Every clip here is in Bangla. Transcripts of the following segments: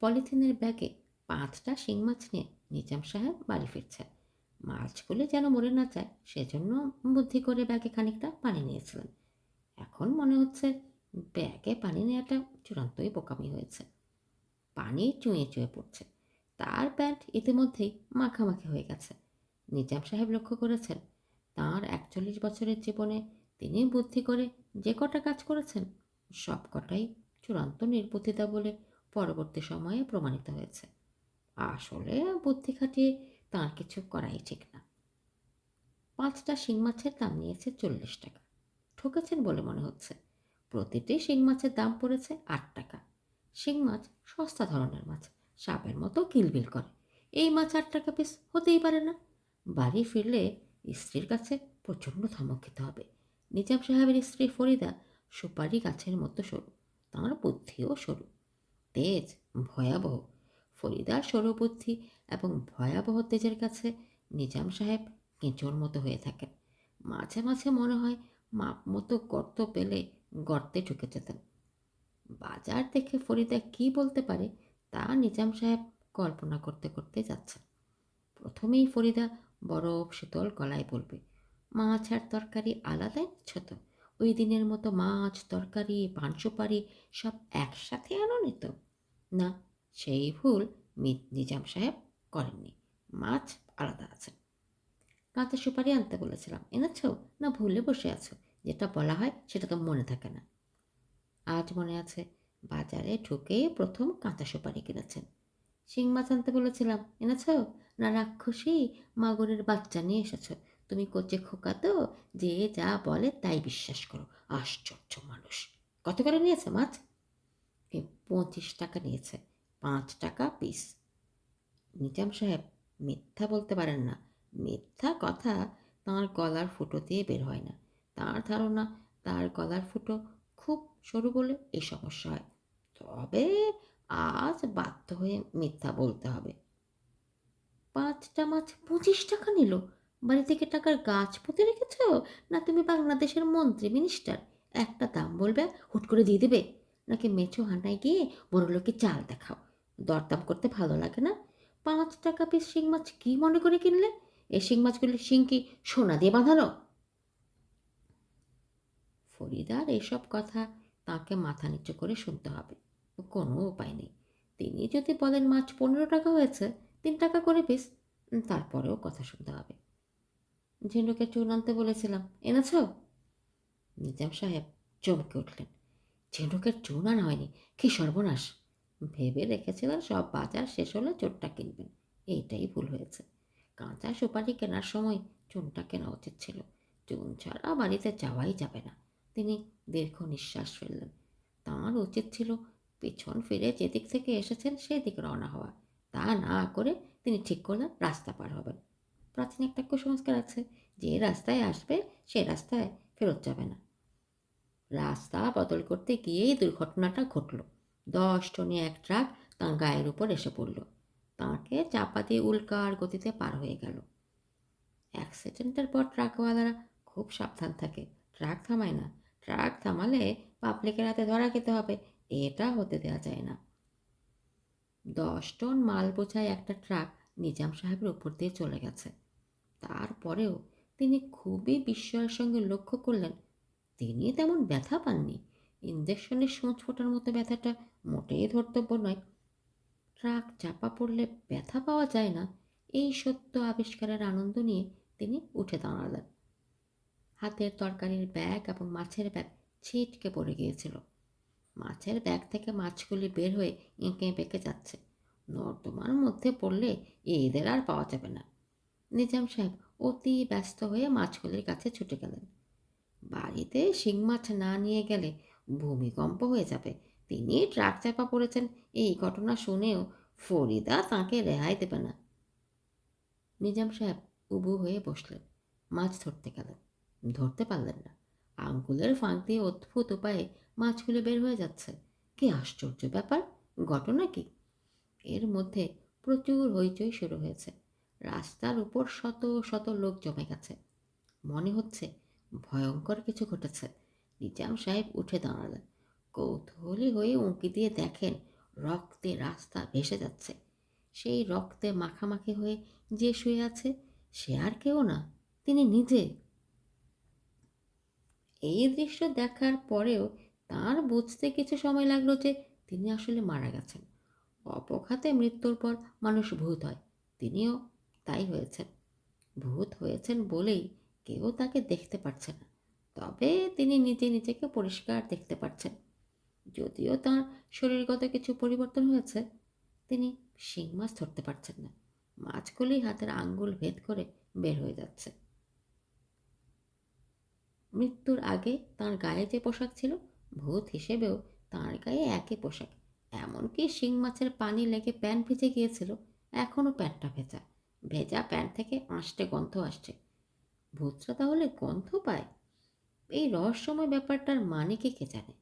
পলিথিনের ব্যাগে পাঁচটা শিং মাছ নিয়ে নিজাম সাহেব বাড়ি ফিরছেন। মাছগুলো যেন মরে না যায়, সেজন্য বুদ্ধি করে ব্যাগে খানিকটা পানি নিয়েছিলেন। এখন মনে হচ্ছে ব্যাগে পানি নেওয়াটা চূড়ান্তই বোকামি হয়েছে। পানি চুঁয়ে চুঁয়ে পড়ছে। তার প্যান্ট ইতিমধ্যেই মাখামাখি হয়ে গেছে। নিজাম সাহেব লক্ষ্য করেছেন, তাঁর একচল্লিশ বছরের জীবনে তিনি বুদ্ধি করে যে কটা কাজ করেছেন সব কটাই চূড়ান্ত নির্বুদ্ধিতা বলে পরবর্তী সময়ে প্রমাণিত হয়েছে। আসলে বুদ্ধি খাটিয়ে তাঁর কিছু করাই ঠিক না। পাঁচটা শিং মাছের দাম নিয়েছে চল্লিশ টাকা। ঠকেছেন বলে মনে হচ্ছে। প্রতিটি শিং মাছের দাম পড়েছে আট টাকা। শিং মাছ সস্তা ধরনের মাছ, সাপের মতো কিলবিল করে। এই মাছ আট টাকা পিস হতেই পারে না। বাড়ি ফিরলে স্ত্রীর কাছে প্রচণ্ড ধমক খেতে হবে। নিজাম সাহেবের স্ত্রী ফরিদা সুপারি গাছের মতো সরু। তাঁর বুদ্ধিও সরু। তেজ, ভয়াবহ। ফরিদার সরু বুদ্ধি এবং ভয়াবহ তেজের কাছে নিজাম সাহেব কেঁচোর মতো হয়ে থাকেন। মাঝে মাঝে মনে হয় মাপ মতো গর্ত পেলে গর্তে ঢুকে যেতেন। বাজার দেখে ফরিদা কি বলতে পারে তা নিজাম সাহেব কল্পনা করতে করতে যাচ্ছেন। প্রথমেই ফরিদা বরফ, শীতল গলায় বলবে, মাছ আর তরকারি আলাদাই নিচ্ছ তো ওই দিনের মতো মাছ, তরকারি, পান সুপারি সব একসাথে আনোনি তো? না, সেই ভুল নিজাম সাহেব করেননি। মাছ আলাদা আছে। কাঁচা সুপারি আনতে বলেছিলাম, এনেছো? না, ভুলে বসে আছো। যেটা বলা হয় সেটা তো মনে থাকে না। আজ মনে আছে বাজারে ঢুকে প্রথম কাঁচা সুপারি কিনেছেন। শিং মাছ আনতে বলেছিলাম, এনেছ? না, রাক্ষসী মাগুরের বাচ্চা নিয়ে এসেছ। তুমি কচে খোকা তো, যে যা বলে তাই বিশ্বাস করো। আশ্চর্য মানুষ। কত করে নিয়েছে মাছ? পঁচিশ টাকা নিয়েছে পাঁচ টাকা পিস নিজাম সাহেব মিথ্যা বলতে পারেন না। মিথ্যা কথা তাঁর গলার ফুটো দিয়ে বের হয় না। তার ধারণা, তার গলার ফুটো খুব সরু বলে এই সমস্যা হয়। তবে আজ বাধ্য হয়ে মিথ্যা বলতে হবে। পাঁচটা মাছ পঁচিশ টাকা নিল। বাড়ি থেকে টাকার গাছ পুঁতে রেখেছ? না তুমি বাংলাদেশের মন্ত্রী মিনিস্টার একটা দাম বলবে, হুট করে দিয়ে দেবে। নাকি মেছো হানায় গিয়ে বড় লোকে চাল দেখাও? দরদাম করতে ভালো লাগে না? পাঁচ টাকা পিস শিং মাছ কী মনে করে কিনলে? এই শিং মাছগুলি শিং কি সোনা দিয়ে বাঁধানো? ফরিদার এসব কথা তাকে মাথা নিচু করে শুনতে হবে। কোনো উপায় নেই। তিনি যদি বলেন মাছ পনেরো টাকা হয়েছে, তিন টাকা করে পিস, তারপরেও কথা শুনতে হবে। ঝিনুকে চুন আনতে বলেছিলাম, এনেছ? নিজাম সাহেব চমকে উঠলেন। ঝিনুকের আনা হয়নি কি সর্বনাশ। ভেবে রেখেছিলেন সব বাজার শেষ হলে চোরটা কিনবেন, এইটাই ভুল হয়েছে। কাঁচা সুপারি কেনার সময় চুনটা কেনা উচিত ছিল। চুন ছাড়া বাড়িতে যাওয়াই যাবে না, তিনি দীর্ঘ নিঃশ্বাস ফেললেন। তাঁর উচিত ছিল পেছন ফিরে যেদিক থেকে এসেছেন সেদিকে রওনা হওয়া, তা না করে তিনি ঠিক করলেন রাস্তা পার হবেন। প্রাচীন একটা কুসংস্কার আছে, যে রাস্তায় আসবে সে রাস্তায় ফেরত যাবে না। রাস্তা বদল করতে গিয়েই দুর্ঘটনাটা ঘটল। দশ টনে এক ট্রাক তাঁর গায়ের উপর এসে পড়ল। তাঁকে চাপা দিয়ে উল্কার গতিতে পার হয়ে গেল। অ্যাক্সিডেন্টের পর ট্রাকওয়ালারা খুব সাবধান থাকে। ট্রাক থামায় না। ট্রাক থামালে পাবলিকের হাতে ধরা খেতে হবে। এটা হতে দেওয়া যায় না। দশ টন মাল বোঝায় একটা ট্রাক নিজাম সাহেবের উপর দিয়ে চলে গেছে। তারপরেও তিনি খুবই বিস্ময়ের সঙ্গে লক্ষ্য করলেন তিনি তেমন ব্যথা পাননি। ইঞ্জেকশনের সূঁচ ফোটার মতো ব্যথাটা মোটেই ধর্তব্য নয়। ট্রাক চাপা পড়লে ব্যথা পাওয়া যায় না, এই সত্য আবিষ্কারের আনন্দ নিয়ে তিনি উঠে দাঁড়ালেন। হাতের তরকারির ব্যাগ এবং মাছের ব্যাগ ছিটকে পড়ে গিয়েছিল। মাছের ব্যাগ থেকে মাছগুলি বের হয়ে এঁকে বেঁকে যাচ্ছে। নর্দমার মধ্যে পড়লে এদের আর পাওয়া যাবে না। নিজাম সাহেব অতি ব্যস্ত হয়ে মাছগুলির কাছে ছুটে গেলেন। বাড়িতে শিং মাছ না নিয়ে গেলে ভূমিকম্প হয়ে যাবে। তিনি ট্রাক চাপা পড়েছেন। এই ঘটনা শুনেও ফরিদা তাঁকে রেহাই দেবে না। নিজাম সাহেব উবু হয়ে বসলেন। মাছ ধরতে গেলেন। ধরতে পারলেন না। আঙ্গুলের ফাঁক দিয়ে অদ্ভুত উপায়ে মাছগুলো বের হয়ে যাচ্ছে। কি আশ্চর্য ব্যাপার! ঘটনা কি? এর মধ্যে প্রচুর হইচই শুরু হয়েছে। রাস্তার উপর শত শত লোক জমে গেছে। মনে হচ্ছে ভয়ঙ্কর কিছু ঘটেছে। নিজাম সাহেব উঠে দাঁড়ালেন। কৌতূহলী হয়ে উঁকি দিয়ে দেখেন রক্তে রাস্তা ভেসে যাচ্ছে। সেই রক্তে মাখামাখি হয়ে যে শুয়ে আছে, সে আর কেউ না, তিনি নিজে। এই দৃশ্য দেখার পরেও তার বুঝতে কিছু সময় লাগল যে তিনি আসলে মারা গেছেন। অপঘাতে মৃত্যুর পর মানুষ ভূত হয়। তিনিও তাই হয়েছেন। ভূত হয়েছেন বলেই কেউ তাকে দেখতে পারছে না। তবে তিনি নিজে নিজেকে পরিষ্কার দেখতে পাচ্ছেন যদিও তার শরীরগত কিছু পরিবর্তন হয়েছে, তিনি শিং মাছ ধরতে পারছেন না। মাছগুলি হাতের আঙ্গুল ভেদ করে বের হয়ে যাচ্ছে। মৃত্যুর আগে তার গায়ে যে পোশাক ছিল, ভূত হিসেবেও তার গায়ে একই পোশাক। এমনকি শিং মাছের পানি লেগে প্যান্ট ভিজে গিয়েছিল এখনও প্যান্টটা ভেজা। ভেজা প্যান্ট থেকে আঁশটে গন্ধ আসছে। ভূতরা তাহলে গন্ধ পায়? এই রহস্যময় ব্যাপারটার মানে কি কে জানে?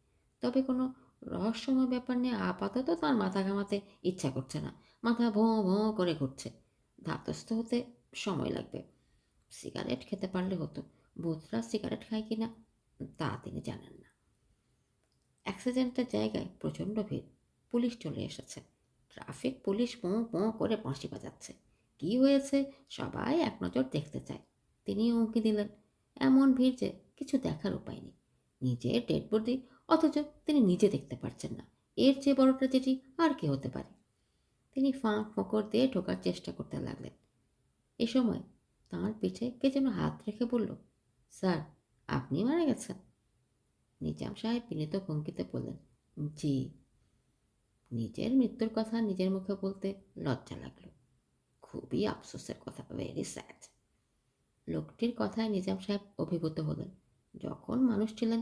তবে কোনো রহস্যময় ব্যাপার নিয়ে আপাতত তার মাথা ঘামাতে ইচ্ছা করছে না। মাথা ভোঁ ভোঁ করে ঘুরছে। ধাতস্থ হতে সময় লাগবে। সিগারেট খেতে পারলে হতো। ভূতরা সিগারেট খায় কি না, তা তিনি জানেন না। অ্যাক্সিডেন্টের জায়গায় প্রচণ্ড ভিড়। পুলিশ চলে এসেছে। ট্রাফিক পুলিশ পোঁ পোঁ করে বাঁশি বাজাচ্ছে। কি হয়েছে সবাই এক নজর দেখতে চায়। তিনি উঁকি দিলেন। এমন ভিড় যে কিছু দেখার উপায় নেই। নিজের ডেড বডি, অথচ তিনি নিজে দেখতে পারছেন না। এর চেয়ে বড় ট্র্যাজেডি আর কি হতে পারে? তিনি ফাঁক ফোকর দিয়ে ঢোকার চেষ্টা করতে লাগলেন। এ সময় তাঁর পিঠে কে যেন হাত রেখে বলল, স্যার, আপনি মারা গেছেন। নিজাম সাহেব বিনীত ভঙ্গিতে বললেন, জি। নিজের মৃত্যুর কথা নিজের মুখে বলতে লজ্জা লাগল। খুবই আফসোসের কথা ভেরি স্যাড লোকটির কথায় নিজাম সাহেব অভিভূত হলেন। যখন মানুষ ছিলেন,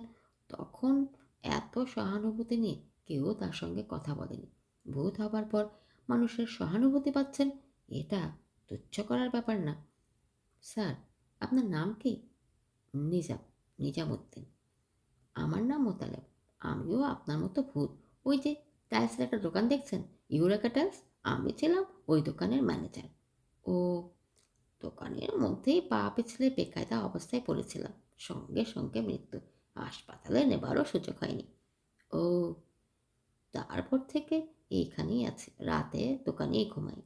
তখন এত সহানুভূতি নিয়ে কেউ তার সঙ্গে কথা বলেনি। ভূত হবার পর মানুষের সহানুভূতি পাচ্ছেন, এটা তুচ্ছ করার ব্যাপার না। স্যার, আপনার নাম কি? নিজাম, নিজামুদ্দিন। আমার নাম মোতালেব। আমিও আপনার মতো ভূত। ওই যে টাইলসের একটা দোকান দেখছেন? Eureka tiles? আমি ছিলাম ওই দোকানের ম্যানেজার। ও দোকানের মধ্যেই পা পিছলে বেকায়দা অবস্থায় পড়েছিলাম। সঙ্গে সঙ্গে মৃত্যু। হাসপাতালে নেবারও সুযোগ হয়নি। ও, তারপর থেকে এইখানেই আছে। রাতে দোকানেই ঘুমাই।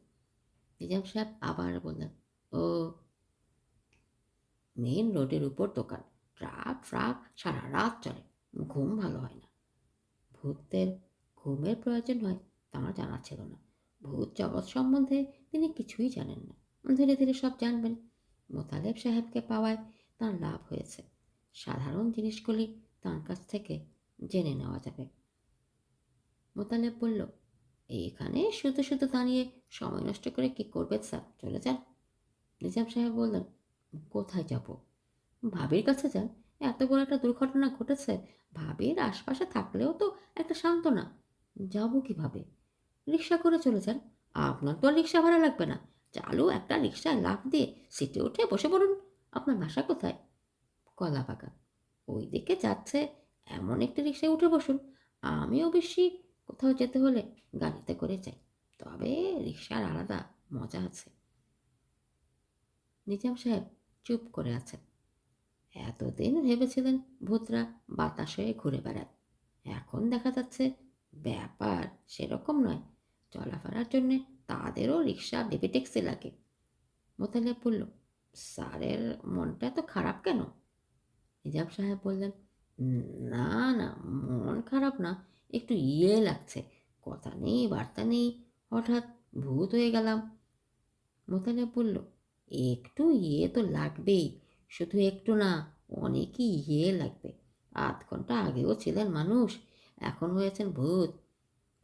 নিজাম সাহেব আবার বললেন, ও মেন রোডের উপর দোকান। ট্রাক ট্রাক, সারা রাত চলে। ঘুম ভালো হয় না। ভূতদের ঘুমের প্রয়োজন হয়, তাঁর জানা ছিল না। ভূত জগৎ সম্বন্ধে তিনি কিছুই জানেন না। ধীরে ধীরে সব জানবেন। মোতালেব সাহেবকে পাওয়ায় তার লাভ হয়েছে। সাধারণ জিনিসগুলি তার কাছ থেকে জেনে নেওয়া যাবে। মোতালেব বলল, এইখানে শুধু শুধু দাঁড়িয়ে সময় নষ্ট করে কি করবে স্যার? চলে যান। নিজাম সাহেব বললেন, কোথায় যাব? ভাবির কাছে যান। এত বড় একটা দুর্ঘটনা ঘটেছে। ভাবির আশপাশে থাকলেও তো একটা সান্ত্বনা। যাব কীভাবে? রিক্সা করে চলে যান। আপনার তো আর রিক্সা ভাড়া লাগবে না। চালু একটা রিক্সায় লাফ দিয়ে সিটে উঠে বসে পড়ুন। আপনার বাসা কোথায়? কলা বাগান ওই দিকে যাচ্ছে এমন একটি রিক্সায় উঠে বসুন। আমিও বেশি কোথাও যেতে হলে গাড়িতে করে যাই। তবে রিক্সার আলাদা মজা আছে। নিজাম সাহেব চুপ করে আছেন। এতদিন ভেবেছিলেন ভূতরা বাতাস হয়ে ঘুরে বেড়ায়। এখন দেখা যাচ্ছে ব্যাপার সেরকম নয়। চলাফেরার জন্যে তাদেরও রিক্সা বেবি ট্যাক্সি লাগে। মোতালেব বলল, স্যারের মনটা এত খারাপ কেন? নিজাম সাহেব বললেন, না না, মন খারাপ না, একটু ইয়ে লাগছে, কথা নেই, বার্তা নেই, হঠাৎ ভূত হয়ে গেলাম। মোতালেব বলল, একটু ইয়ে তো লাগবেই, শুধু একটু না, অনেকই ইয়ে লাগবে। আধ ঘণ্টা আগেও ছিলেন মানুষ, এখন হয়েছেন ভূত।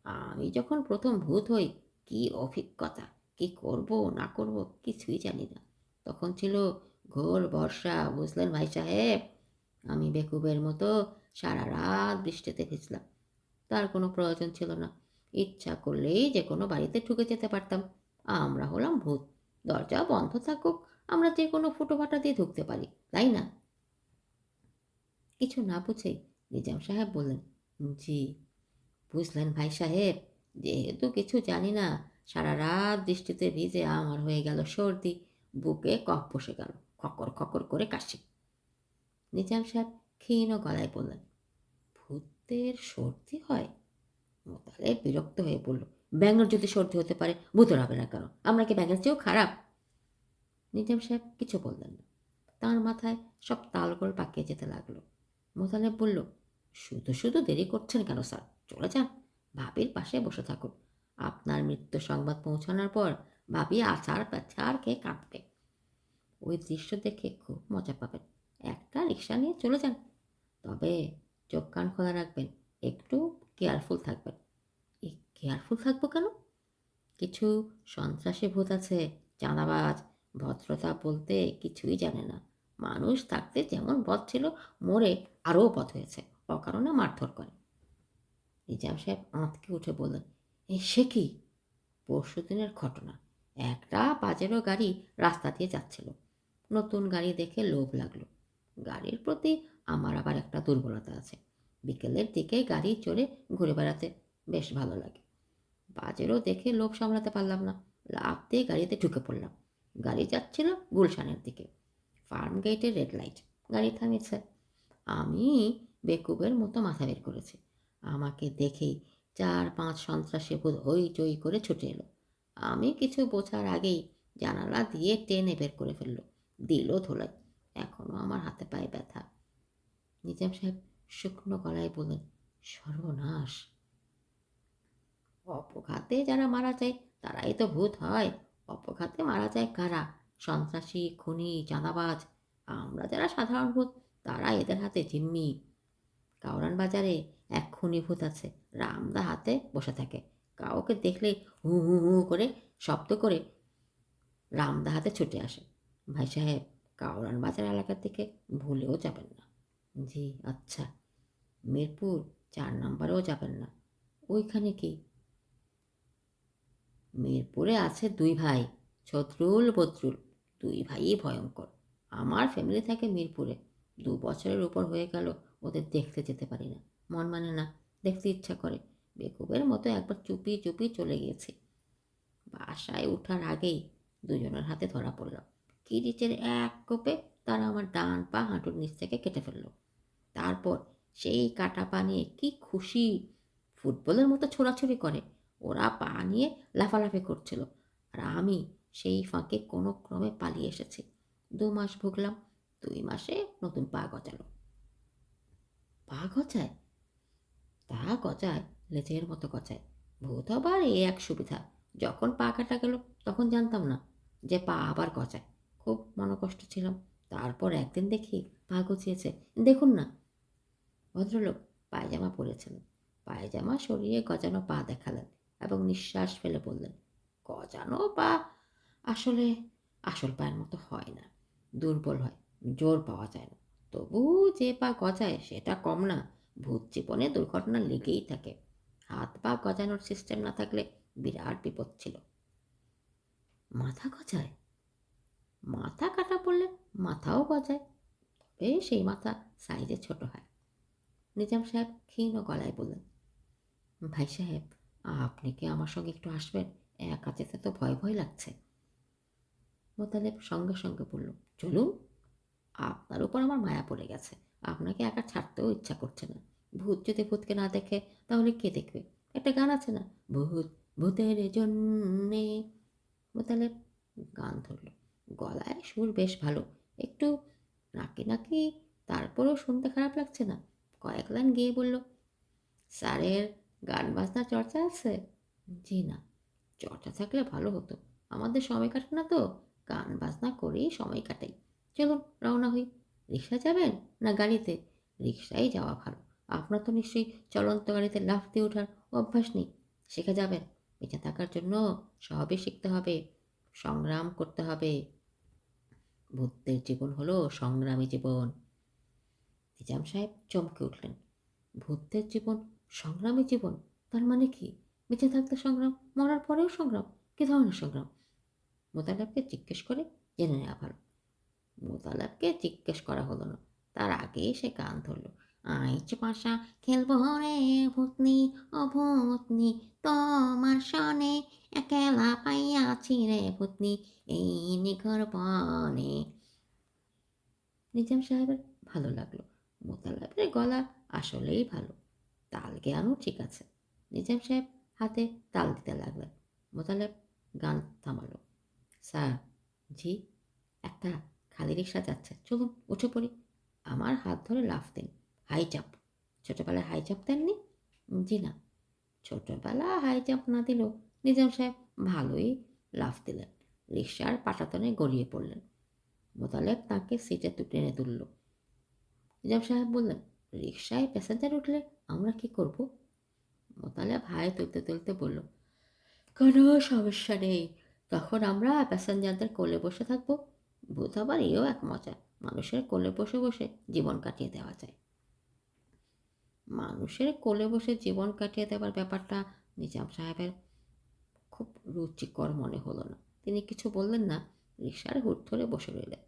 আমি যখন প্রথম ভূত হই কি অভিজ্ঞতা? কি করব, না করব কিছুই জানি না। তখন ছিল ঘোর বর্ষা, বুঝলেন ভাই সাহেব? আমি বেকুবের মতো সারা রাত বৃষ্টিতে ভিজলাম। তার কোনো প্রয়োজন ছিল না। ইচ্ছা করলেই যে কোনো বাড়িতে ঢুকে যেতে পারতাম। আমরা হলাম ভূত। দরজা বন্ধ থাকুক, আমরা যে কোনো ফুটো ফাটা দিয়ে ঢুকতে পারি, তাই না? কিছু না বুঝেই নিজাম সাহেব বললেন, জি। বুঝলেন ভাই সাহেব? যেহেতু কিছু জানি না, সারা রাত বৃষ্টিতে ভিজে আমার হয়ে গেল সর্দি, বুকে কফ বসে গেল, খকর খকর করে কাশি। নিজাম সাহেব ক্ষীণ গলায় বললেন, ভূতের সর্দি হয়? মোতালে বিরক্ত হয়ে বলল, ব্যাঙের যদি সর্দি হতে পারে, ভূতের হবে না কেন? আমরা কি ব্যাঙের চেয়েও খারাপ? নিজাম সাহেব কিছু বললেন না। তার মাথায় সব তালগোল পাকিয়ে যেতে লাগল। মোতালেব বলল, শুধু শুধু দেরি করছেন কেন স্যার? চলে যান। ভাবির পাশে বসে থাকুন আপনার মৃত্যু সংবাদ পৌঁছানোর পর ভাবি আচার পেছার খেয়ে কাঁদবে। ওই দৃশ্য দেখে খুব মজা পাবেন। একটা রিক্সা নিয়ে চলে যান। তবে চোখ কান খোলা রাখবেন, একটু কেয়ারফুল থাকবেন। এই কেয়ারফুল থাকব কেন? কিছু সন্ত্রাসী ভূত আছে, চাঁদাবাজ, ভদ্রতা বলতে কিছুই জানে না। মানুষ থাকতে যেমন পথ ছিল, মরে আরও পথ হয়েছে। অকারণে মারধর করে। নিজাম সাহেব আঁতকে উঠে বললেন, এ, সে কি? পরশু দিনের ঘটনা একটা পাজেরো গাড়ি রাস্তা দিয়ে যাচ্ছিল। নতুন গাড়ি দেখে লোভ লাগল। গাড়ির প্রতি আমার আবার একটা দুর্বলতা আছে। বিকেলের দিকে গাড়ি চড়ে ঘুরে বেড়াতে বেশ ভালো লাগে। বাজেরও দেখে লোভ সামলাতে পারলাম না। লাফ দিয়ে গাড়িতে ঢুকে পড়লাম। গাড়ি যাচ্ছিল গুলশানের দিকে। ফার্ম গেটে রেড লাইট। গাড়ি থামিয়েছে। আমি বেকুবের মতো মাথা বের করেছি। আমাকে দেখেই চার পাঁচ সন্ত্রাসী ভূত হইচই করে ছুটে এলো। আমি কিছু বোঝার আগেই জানালা দিয়ে টেনে বের করে ফেলল। দিল ধোলাই। এখনও আমার হাতে পায়ে ব্যথা। নিজাম সাহেব শুকনো গলায় বললেন, সর্বনাশ। অপঘাতে যারা মারা যায়, তারাই তো ভূত হয়। অপঘাতে মারা যায় কারা? সন্ত্রাসী, খুনি, চাঁদাবাজ। আমরা যারা সাধারণ ভূত, তারা এদের হাতে জিম্মি। কাউরান বাজারে এক খুনি ভূত আছে। রামদা হাতে বসে থাকে। কাউকে দেখলে হু হু হু করে শব্দ করে রামদা হাতে ছুটে আসে। ভাই সাহেব কাউরান বাজার এলাকার থেকে ভুলেও যাবেন না। জি আচ্ছা। মিরপুর চার নাম্বারেও যাবেন না। ওইখানে কি? মিরপুরে আছে দুই ভাই, ছত্রুল বত্রুল। দুই ভাইই ভয়ঙ্কর। আমার ফ্যামিলি থাকে মিরপুরে। দু বছরের উপর হয়ে গেল, ওদের দেখতে যেতে পারি না। মন মানে না, দেখতে ইচ্ছা করে। বেকুবের মতো একবার চুপি চুপি চলে গিয়েছি। বাসায় ওঠার আগেই দুজনের হাতে ধরা পড়লাম কিরিচের এক কোপে তারা আমার ডান পা হাঁটুর নিচ থেকে কেটে ফেলল। তারপর সেই কাটা পা নিয়ে কি খুশি ফুটবলের মতো ছোড়াছুড়ি করে। ওরা পা নিয়ে লাফালাফি করছিল আর আমি সেই ফাঁকে কোনো ক্রমে পালিয়ে এসেছি। দু মাস ভুগলাম, দুই মাসে নতুন পা গজালো। পা গজায়? তা গজায়, লেজের মতো গজায়। ভূত আবার এ এক সুবিধা। যখন পা কাটা গেল, তখন জানতাম না যে পা আবার গজায়। খুব মনকষ্ট ছিলাম। তারপর একদিন দেখি পা গজিয়েছে। দেখুন না। ভদ্রলোক পায়জামা পরেছিলেন পায়জামা সরিয়ে গজানো পা দেখালেন এবং নিঃশ্বাস ফেলে বললেন, গজানো পা আসলে আসল পায়ের মতো হয় না। দুর্বল হয়, জোর পাওয়া যায় না। তবু যে পা গজায়, সেটা কম না। ভূত জীবনে দুর্ঘটনা লেগেই থাকে। হাত পা গজানোর সিস্টেম না থাকলে বিরাট বিপদ ছিল। মাথা গজায়? মাথা কাটা পড়লে মাথাও গজায়। তবে সেই মাথা সাইজে ছোট হয়। নিজাম সাহেব ক্ষীণ গলায় বললেন, ভাই সাহেব, আপনি কি আমার সঙ্গে একটু আসবেন? একা যেতে তো ভয় ভয় লাগছে। মোতালেব সঙ্গে সঙ্গে বলল, চলুন, আপনার উপর আমার মায়া পড়ে গেছে। আপনাকে একা ছাড়তেও ইচ্ছা করছে না। ভূত যদি ভূতকে না দেখে, তাহলে কে দেখবে? একটা গান আছে না? ভূত, ভূতের জন্যে। মোতালেব গান ধরলো। গলায় সুর বেশ ভালো। একটু নাকি নাকি তারপরেও শুনতে খারাপ লাগছে না। কয়েক লাইন গিয়ে বলল, স্যারের গান বাজনা চর্চা আছে? জি না। চর্চা থাকলে ভালো হতো। আমাদের সময় কাটে না তো। গান বাজনা করেই সময় কাটাই। চলুন, রওনা হই। রিক্সা যাবেন না গাড়িতে? রিক্সায় যাওয়া ভালো। আপনার তো নিশ্চয়ই চলন্ত গাড়িতে লাফ দিয়ে ওঠার অভ্যাস নেই। শিখে যাবেন। বেঁচে থাকার জন্য সবই শিখতে হবে। সংগ্রাম করতে হবে। ভূতের জীবন হলো সংগ্রামী জীবন। নিজাম সাহেব চমকে উঠলেন। ভূতের জীবন সংগ্রামী জীবন? তার মানে কি? বেঁচে থাকতে সংগ্রাম, মরার পরেও সংগ্রাম? কী ধরনের সংগ্রাম? মোতালেবকে জিজ্ঞেস করে জেনে নেওয়া ভালো। মোতালেবকে জিজ্ঞেস করা হলো না। তার আগেই সে গান ধরলো। আইচ পাশা খেলব রে ভূতনি, ও ভূতনি, তোমার সনে একেলা পাইয়াছি রে ভূতনি, এই নিঘর বনে। নিজাম সাহেবের ভালো লাগল। মোতালেবের গলা আসলেই ভালো। তাল জ্ঞানও ঠিক আছে। নিজাম সাহেব হাতে তাল দিতে লাগলেন। মোতালেব গান থামালো। স্যার, জি, একটা খালি রিক্সা যাচ্ছে। চলুন, উঠে পড়ি। আমার হাত ধরে লাফ দিন। High jump. ছোটোবেলায় হাই জাম্প দেননি? জি না। ছোটোবেলা হাই জাম্প না দিলেও নিজাম সাহেব ভালোই লাফ দিলেন। রিক্সার পাটাতনে গড়িয়ে পড়লেন। মোতালেব তাকে সিটে টেনে তুলল নিজাম সাহেব বললেন, রিক্সায় প্যাসেঞ্জার উঠলে আমরা কি করব? মোতালেব হাই তুলতে তুলতে বলল, কোনো সমস্যা নেই। তখন আমরা প্যাসেঞ্জারদের কোলে বসে থাকব। ভূত আবার এও এক মজা। মানুষের কোলে বসে বসে জীবন কাটিয়ে দেওয়া যায়। মানুষের কোলে বসে জীবন কাটিয়ে দেওয়ার ব্যাপারটা নিজাম সাহেবের খুব রুচিকর মনে হলো না। তিনি কিছু বললেন না রিক্সার হুট ধরে বসে রইলেন।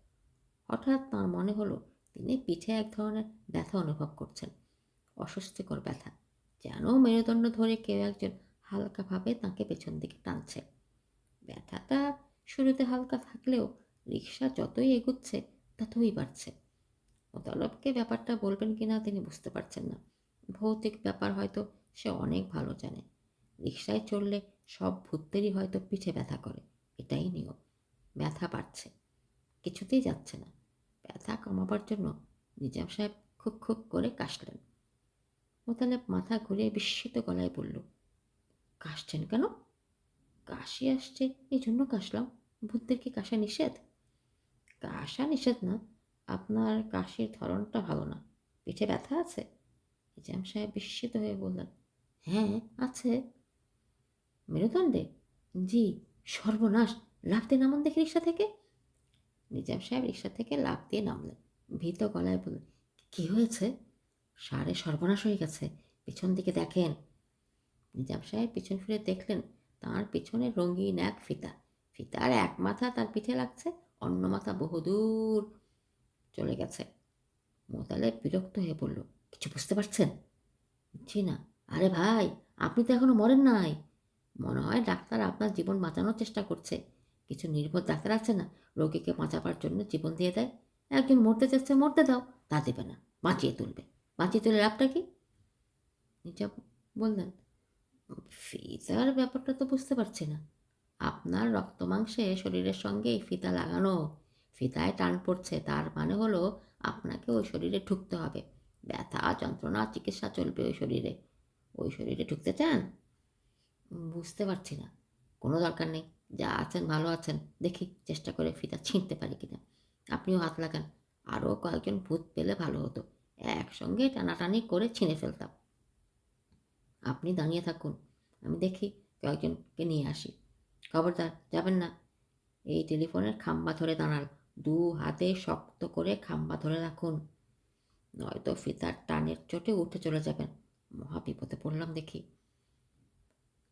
হঠাৎ তাঁর মনে হলো, তিনি পিঠে এক ধরনের ব্যথা অনুভব করছেন, অস্বস্তিকর ব্যথা, যেন মেরুদণ্ড ধরে কেউ একজন হালকাভাবে তাকে পেছন দিকে টানছে। ব্যথাটা শুরুতে হালকা থাকলেও রিক্সা যতই এগুচ্ছে, ততই বাড়ছে। মোতালবকে ব্যাপারটা বলবেন কিনা তিনি বুঝতে পারছেন না। ভৌতিক ব্যাপার হয়তো সে অনেক ভালো জানে। রিক্সায় চড়লে সব ভূতেরই হয়তো পিঠে ব্যথা করে। এটাই নিয়ম। ব্যথা বাড়ছে। কিছুতেই যাচ্ছে না। ব্যথা কমাবার জন্য নিজাম সাহেব খুব খুব করে কাশলেন। মোতালেব মাথা ঘুরিয়ে বিস্মিত গলায় বলল, কাশছেন কেন? কাশি আসছে এই জন্য কাশলাম। ভূতদের কি কাশা নিষেধ? কাশা নিষেধ না। আপনার কাশির ধরনটা ভালো না। পিঠে ব্যথা আছে? নিজাম সাহেব বিস্মিত হয়ে বললেন হ্যাঁ আছে। মেরুদণ্ডে? জি, সর্বনাশ। লাফ দিয়ে নামান দেখি রিক্সা থেকে? নিজাম সাহেব রিক্সা থেকে লাফ দিয়ে নামলেন। ভীত গলায় বললেন, কী হয়েছে? সারে সর্বনাশ হয়ে গেছে। পিছন দিকে দেখেন। নিজাম সাহেব পিছন ফিরে দেখলেন, তার পিছনে রঙিন এক ফিতা। ফিতার এক মাথা তার পিঠে লাগছে। অন্য মাথা বহুদূর চলে গেছে। মোতালে বিরক্ত হয়ে বলল, কিছু বুঝতে পারছেন? জি না। আরে ভাই, আপনি তো এখনও মরেন নাই। মনে হয় ডাক্তার আপনার জীবন বাঁচানোর চেষ্টা করছে। কিছু নির্ভর ডাক্তার আছে না, রোগীকে বাঁচাবার জন্য জীবন দিয়ে দেয়? একজন মরতে চাচ্ছে মরতে দাও, তা দেবে না, বাঁচিয়ে তুলবে। বাঁচিয়ে তুলে লাভটা কি? নিজা বললেন ফিতার ব্যাপারটা তো বুঝতে পারছি না। আপনার রক্ত মাংসে শরীরের সঙ্গে এই ফিতা লাগানো। ফিতায় টান পড়ছে, তার মানে হলো আপনাকে ওই শরীরে ঢুকতে হবে। ব্যথা, যন্ত্রণা, চিকিৎসা চলবে ওই শরীরে। ওই শরীরে ঢুকতে চান? বুঝতে পারছি না। কোনো দরকার নেই। যা আছেন, ভালো আছেন, দেখি চেষ্টা করে ফিতা ছিঁড়তে পারি কিনা। আপনিও হাত লাগান। আরও কয়েকজন ভূত পেলে ভালো হতো। একসঙ্গে টানাটানি করে ছিঁড়ে ফেলতাম। আপনি দাঁড়িয়ে থাকুন। আমি দেখি কয়েকজনকে নিয়ে আসি। খবরদার, যাবেন না। এই টেলিফোনের খাম্বা ধরে দাঁড়ান। দু হাতে শক্ত করে খাম্বা ধরে রাখুন। নয়তো ফিতার টানের চোটে উঠে চলে যাবেন। মহা বিপদে পড়লাম দেখি।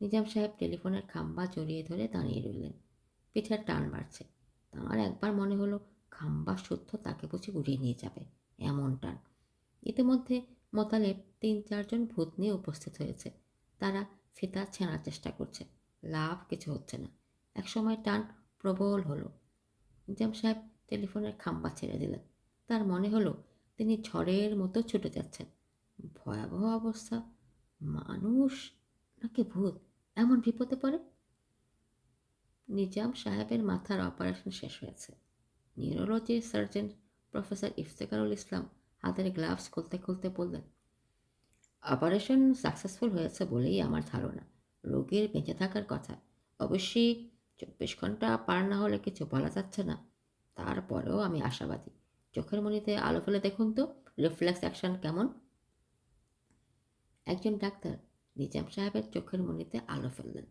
নিজাম সাহেব টেলিফোনের খাম্বা জড়িয়ে ধরে দাঁড়িয়ে রইলেন। পিঠের টান বাড়ছে তাঁর একবার মনে হলো খাম্বা শুদ্ধ তাকে বুঝি উড়িয়ে নিয়ে যাবে। এমন টান। ইতিমধ্যে মোতালেব তিন চারজন ভূত নিয়ে উপস্থিত হয়েছে। তারা ফিতা ছেঁড়ার চেষ্টা করছে। লাভ কিছু হচ্ছে না। একসময় টান প্রবল হলো। নিজাম সাহেব টেলিফোনের খাম্বা ছেড়ে দিলেন। তার মনে হলো তিনি ঝড়ের মতো ছুটে যাচ্ছেন। ভয়াবহ অবস্থা। মানুষ নাকি ভূত? এমন বিপদে পড়ে? নিজাম সাহেবের মাথার অপারেশন শেষ হয়েছে। Neurology surgeon professor Iftekharul Islam হাতের গ্লাভস খুলতে খুলতে বললেন অপারেশন সাকসেসফুল হয়েছে বলেই আমার ধারণা। রোগীর বেঁচে থাকার কথা। অবশ্যই চব্বিশ ঘণ্টা পার না হলে কিছু বলা যাচ্ছে না। তারপরেও আমি আশাবাদী। চোখের মনিতে আলো ফেলে দেখুন তো, রিফ্লেক্স অ্যাকশন কেমন? একজন ডাক্তার নিজাম সাহেবের চোখের মনিতে আলো ফেললেন।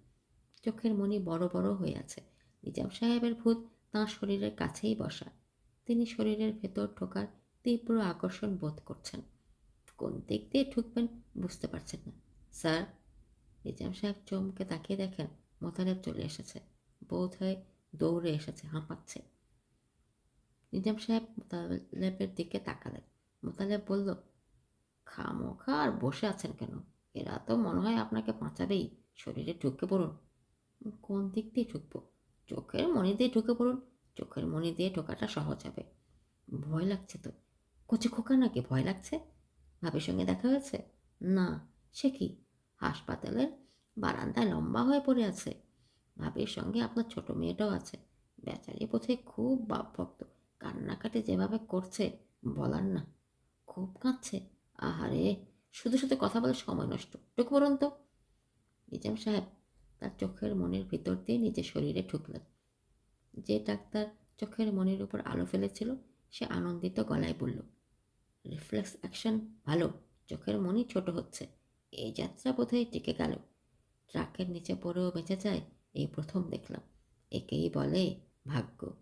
চোখের মনি বড় বড় হয়ে আছে। নিজাম সাহেবের ভূত তাঁর শরীরের কাছেই বসা। তিনি শরীরের ভেতর ঢোকার তীব্র আকর্ষণ বোধ করছেন। কোন দিক দিয়ে ঢুকবেন বুঝতে পারছেন না। স্যার নিজাম সাহেব চমকে তাকিয়ে দেখেন মোতালেব চলে এসেছে। বোধ হয় দৌড়ে এসেছে, হাঁপাচ্ছে। নিজাম সাহেব মোতালেবের দিকে তাকালেন। মোতালেব বলল খামোখা আর বসে আছেন কেন? এরা তো মনে হয় আপনাকে বাঁচাবেই। শরীরে ঢুকে পড়ুন। কোন দিক দিয়ে ঢুকবো? চোখের মনি দিয়ে ঢুকে পড়ুন। চোখের মনি দিয়ে ঢোকাটা সহজ হবে। ভয় লাগছে তো। কচি খোকা নাকি? ভয় লাগছে? ভাবির সঙ্গে দেখা হয়েছে? না। সে কি? হাসপাতালের বারান্দায় লম্বা হয়ে পড়ে আছে। ভাবির সঙ্গে আপনার ছোট মেয়েটাও আছে। বেচারি পথে খুব বাপ ভক্ত কান্নাকাটি যেভাবে করছে, বলার না। খুব কাঁদছে। আহারে, শুধু শুধু কথা বলে সময় নষ্ট। টুকু বলুন তো। নিজাম সাহেব তার চোখের মনের ভিতর দিয়ে নিজের শরীরে ঢুকলেন। যে ডাক্তার চোখের মনের উপর আলো ফেলেছিল, সে আনন্দিত গলায় বলল, রিফ্লেক্স অ্যাকশন ভালো। চোখের মনই ছোট হচ্ছে। এই যাত্রা বোধহয় টিকে গেল। ট্রাকের নিচে পড়েও বেঁচে যায়, এই প্রথম দেখলাম। একেই বলে ভাগ্য।